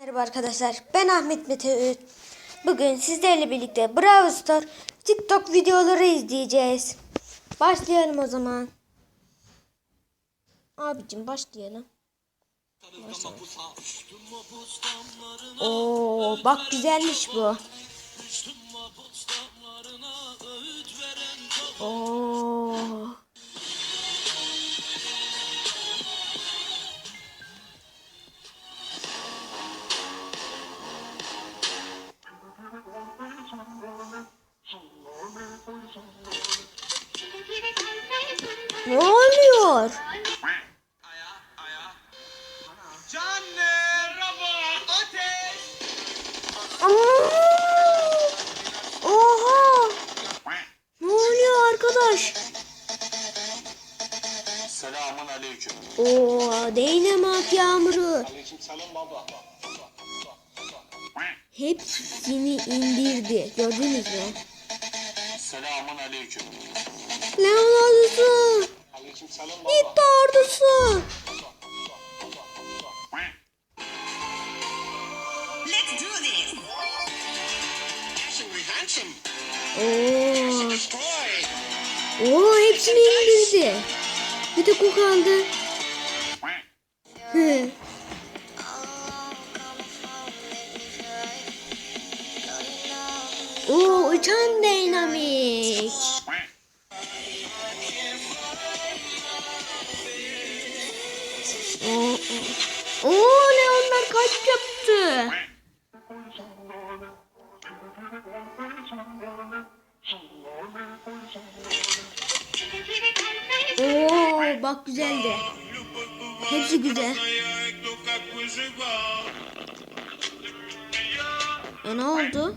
Merhaba arkadaşlar ben Ahmet Mete Öğüt. Bugün sizlerle birlikte Brawl Stars TikTok videoları izleyeceğiz. Başlayalım o zaman. Abicim başlayalım. Başlayalım. Oo bak güzelmiş bu. Oo. Ne oluyor? Oha! Ne oluyor arkadaş? Selamun aleyküm. Oo, Dynamite yağmuru. Aleyküm selam baba. Hepsini indirdi. Gördünüz mü? Selamun aleyküm. Aleyküm selam Nita ordusu. Oo. Oo, hepsini indirdi. Bir tek o kaldı. Hı. Oo, uçan dinamik. Bak güzeldi. Hepsi güzel. E ne oldu?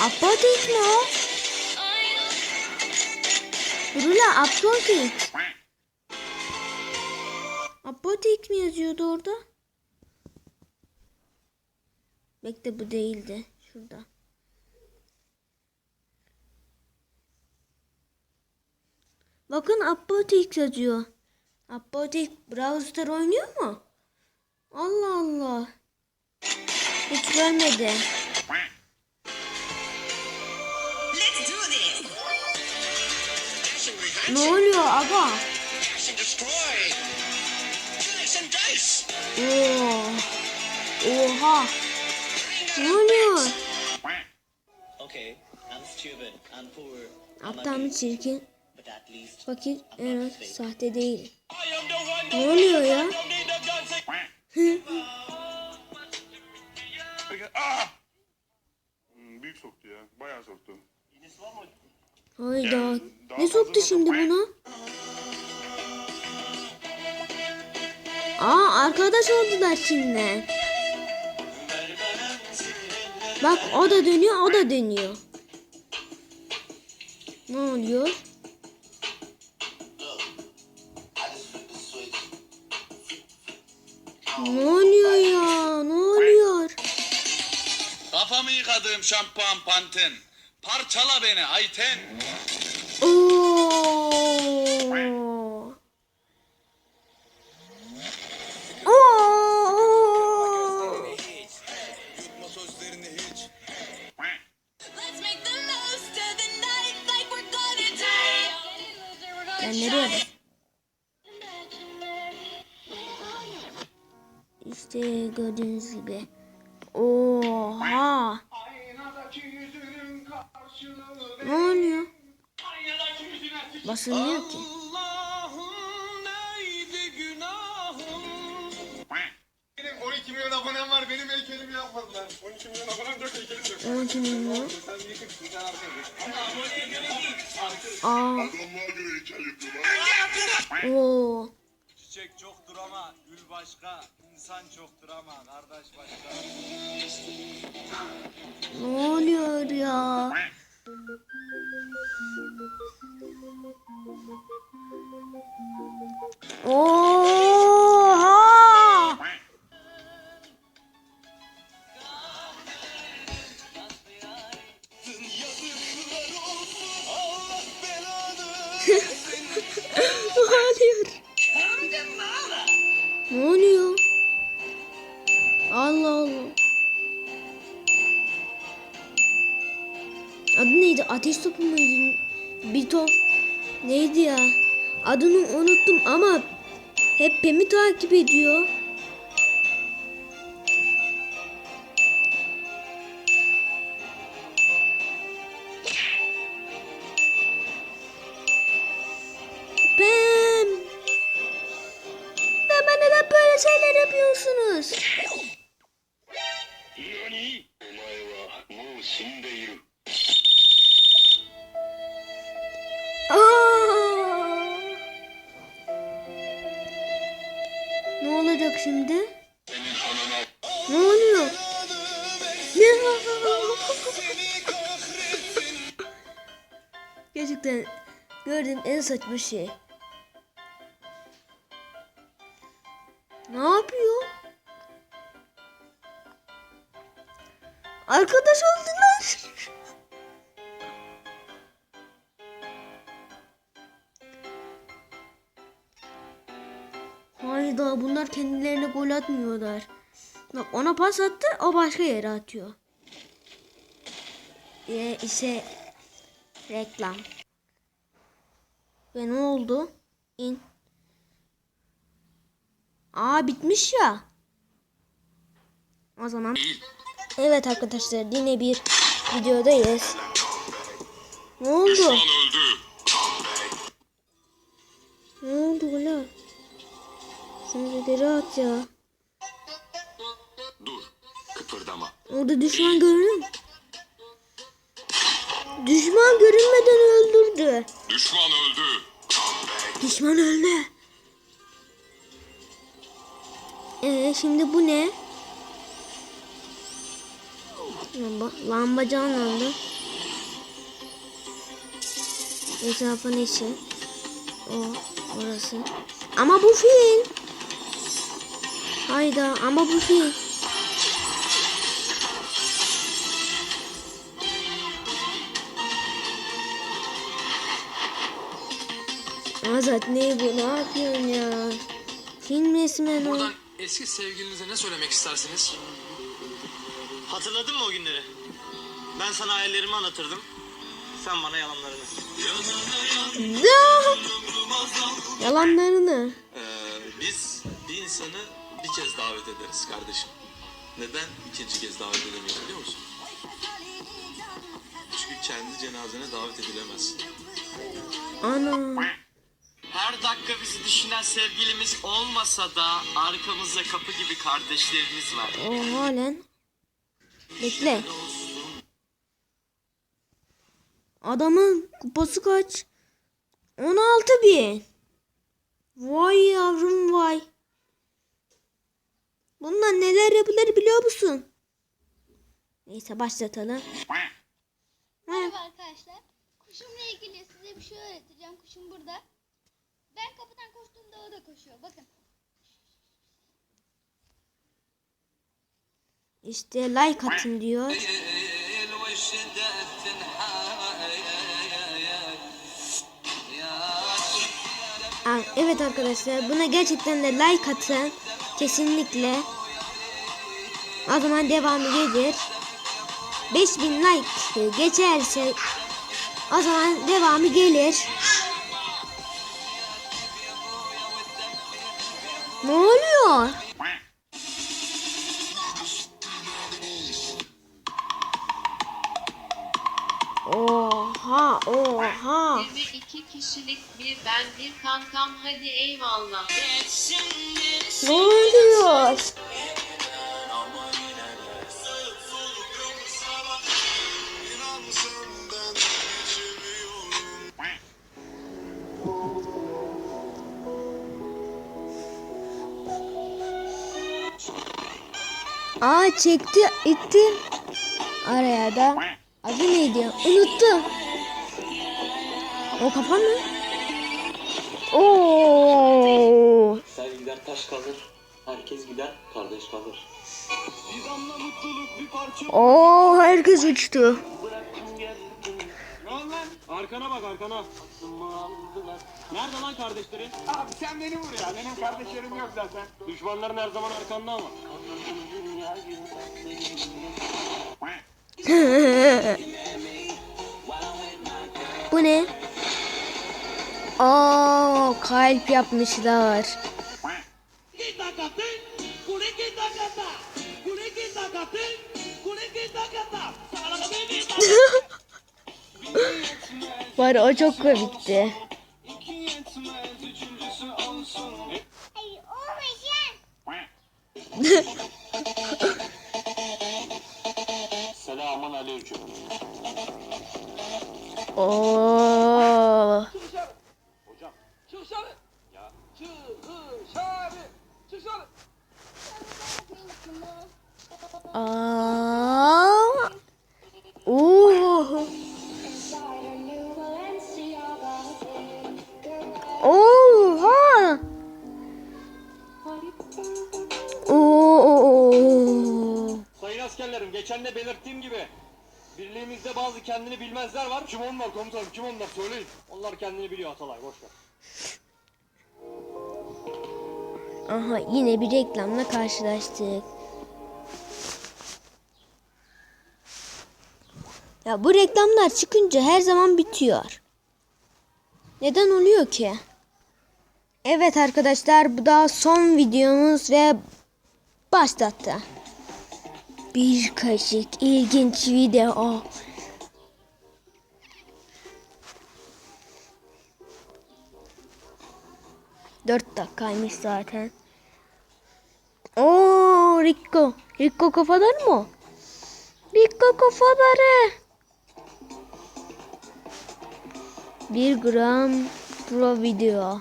Apotek mi o? Rula apotek. Apotek mi yazıyordu orada? Bekle bu değildi. Şurada. Bakın Apotek yazıyor. Apotek Brawl Stars oynuyor mu? Allah Allah. Hiç görmedi. Let's do this. Ne oluyor dice. Oo. Oha. Ne oluyor? Okay, I'm stupid, I'm poor, Aptal mı çirkin? Fakir en az sahte değil. Ne oluyor ya? Hmm, büyük soktu ya. Bayağı soktu. Hayda. Ne soktu şimdi buna? Aa arkadaş oldular şimdi. Bak o da dönüyor o da dönüyor. Ne oluyor? Yıkadığım şampuan panten. Parçala beni Ayten. Oo. Oo. Ben nereye bak? İşte gördüğünüz gibi. Oha. Ne oluyor? Basılmıyor ki. Allah'ım neydi günahım? Benim 12 milyon abonem var. Benim heykelimi yapmadılar. 12 milyon abonem yok heykelim yok. 12 milyon. Sen yıkıksın sen arkadaşım. Aa. Adamlar göre heykel yapıyorlar. Oo. Çiçek çoktur ama gül başka, insan çoktur ama kardeş başka. Ne oluyor ya? Oha! Bir top. Neydi ya? Adını unuttum ama hep Pem'i takip ediyor. Şimdi? Ne oluyor? Gerçekten gördüğüm en saçma şey. Hayda bunlar kendilerine gol atmıyorlar. Bak ona pas attı o başka yere atıyor. Ve ise reklam. Ve ne oldu? İn. Aa bitmiş ya. O zaman. Evet arkadaşlar yine bir videodayız. Ne oldu? Ne oldu ulan? Sen de deri at ya. Dur. Kıpırdama. Orada düşman görünür? Düşman görünmeden öldürdü. Düşman öldü. Düşman öldü. Ee, şimdi bu ne? Lamba, lamba canlandı. Etrafın içi. O, orası. Ama bu fil. Hayda ama bu fil. Azat ne bu? Ne yapıyorsun ya? Film resmen o. Buradan eski sevgilinize ne söylemek istersiniz? Hatırladın mı o günleri? Ben sana hayallerimi anlatırdım. Sen bana yalanlarını. Yalanlarını. Ee, biz bir insanı bir kez davet ederiz kardeşim. Neden ikinci kez davet edemiyoruz biliyor musun? Çünkü kendi cenazene davet edilemezsin. Ana. Her dakika bizi düşünen sevgilimiz olmasa da arkamızda kapı gibi kardeşlerimiz var. O halen. Bekle. Adamın kupası kaç? 16 bin. Vay yavrum vay. Bundan neler yapılır biliyor musun? Neyse başlatalım. Merhaba arkadaşlar. Kuşumla ilgili size bir şey öğreteceğim. Kuşum burada. Ben kapıdan koştuğumda o da koşuyor. Bakın. İşte like atın diyor. Aa, Evet arkadaşlar buna gerçekten de like atın. Kesinlikle. O zaman devamı gelir. 5000 like geçerse o zaman devamı gelir. Ne oluyor? Kişilik bir ben bir kankam hadi eyvallah. Ne oluyor? Aa çekti itti. Araya da. Adı neydi? Unuttum. O kafa mı? Oo. Sen gider taş kalır. Herkes gider kardeş kalır. Oo herkes uçtu. Arkana bak arkana. Nerede lan kardeşlerin? Abi sen beni vur ya. Benim kardeşlerim yok zaten. Düşmanların her zaman arkanda ama. Bu ne? Aa, kalp yapmışlar. Var o çok komikti. Oo. Oha. Oo. Sayın askerlerim geçen de belirttiğim gibi birliğimizde bazı kendini bilmezler var. Kim onlar komutanım kim onlar söyleyin. Onlar kendini biliyor Atalay boş ver. Aha yine bir reklamla karşılaştık. Ya bu reklamlar çıkınca her zaman bitiyor. Neden oluyor ki? Evet arkadaşlar bu da son videomuz ve başlattı. Bir kaşık ilginç video. Dört dakikaymış zaten. Oo Rico. Rico kafaları mı? Rico kafaları. Bir gram pro video.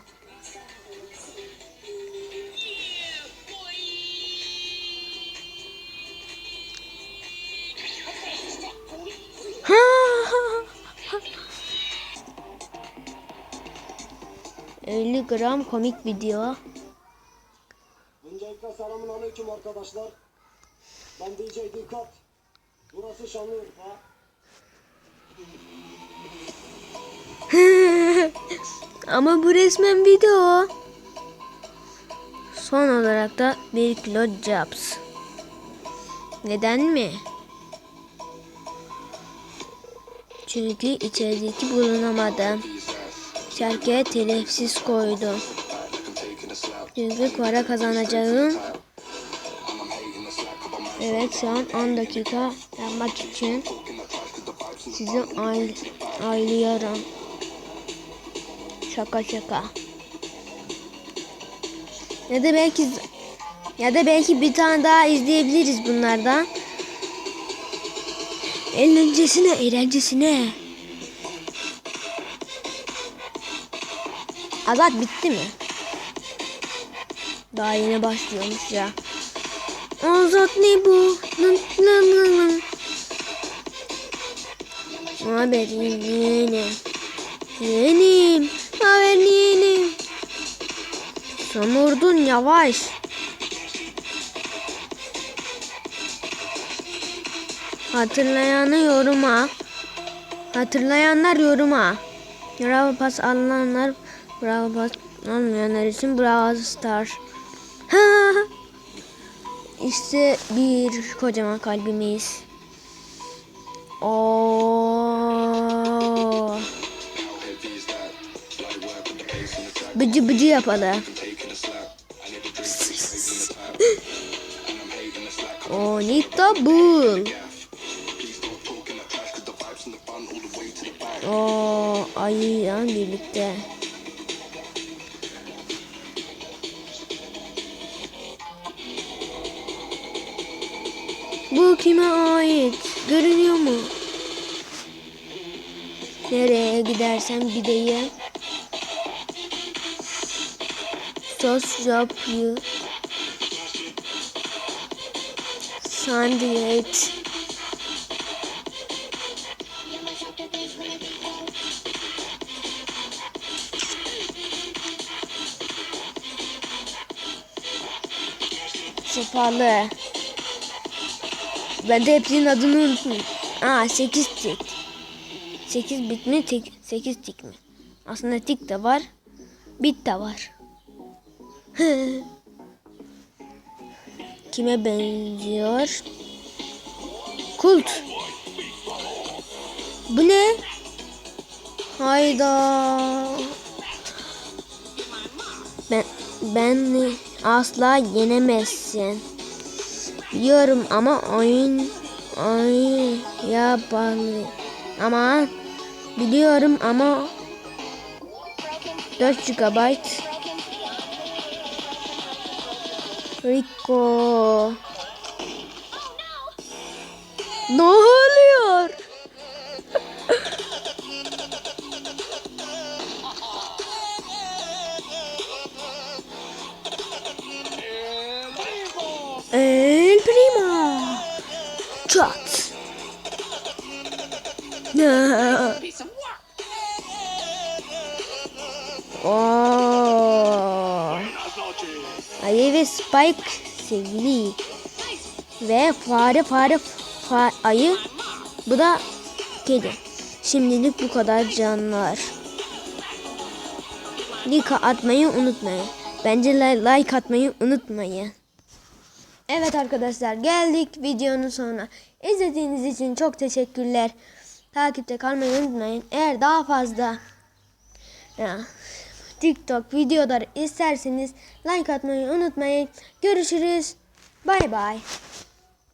50 gram komik video. Öncelikle selamun aleyküm arkadaşlar. Ben DJ Dikkat. Burası Şanlıurfa. Ama bu resmen video. Son olarak da bir kilo Jobs. Neden mi? Çünkü içerideki bulunamadı. Şarkıya telifsiz koydu. Çünkü para kazanacağım. Evet şu an 10 dakika yapmak için sizi ay aylıyorum. Şaka şaka. Ya da belki ya da belki bir tane daha izleyebiliriz bunlardan. Eğlencesine, eğlencesine. Azat bitti mi? Daha yeni başlıyormuş ya. Azat ne bu? Nın nın nın nın. Haber yeğenim. Yeğenim. Haber yeğenim. Somurdun yavaş. Hatırlayanı yoruma. Hatırlayanlar yoruma. Bravo pas alanlar. Bravo pas almayanlar için Bravo Star. işte bir kocaman kalbimiz. Oo. Bıcı bıcı yapalım. O Nita Bull. O ayıyla birlikte. Bu kime ait? Görünüyor mu? Nereye gidersem gideyim. Sos yapıyor. Sandviç. Sopalı. Ben de hepsinin adını unuttum. Aa 8 tik. 8 bit mi? Tik, 8 tik mi? Aslında tik de var. Bit de var. Kime benziyor? Kult. Bu ne? Hayda. Ben ben asla yenemezsin. Biliyorum ama oyun oyun yapalı. Ama biliyorum ama 4 GB Rico Ne oluyor? El Primo. Çat. Oo. Ayı ve Spike sevgili. Ve fare fare fa ayı. Bu da kedi. Şimdilik bu kadar canlar. Like atmayı unutmayın. Bence li- like atmayı unutmayın. Evet arkadaşlar geldik videonun sonuna. İzlediğiniz için çok teşekkürler. Takipte kalmayı unutmayın. Eğer daha fazla ya, TikTok videoları isterseniz like atmayı unutmayın. Görüşürüz. Bay bay.